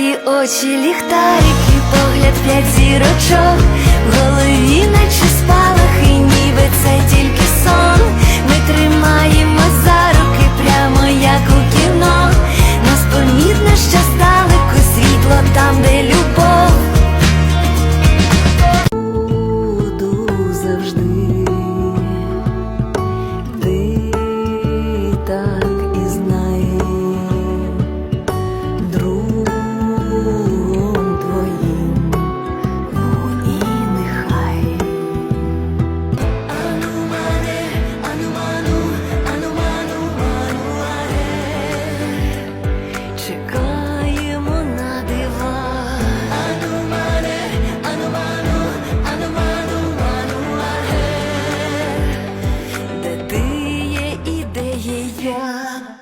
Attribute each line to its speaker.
Speaker 1: очі ліхтарики, погляд п'ять зірочок, 啊。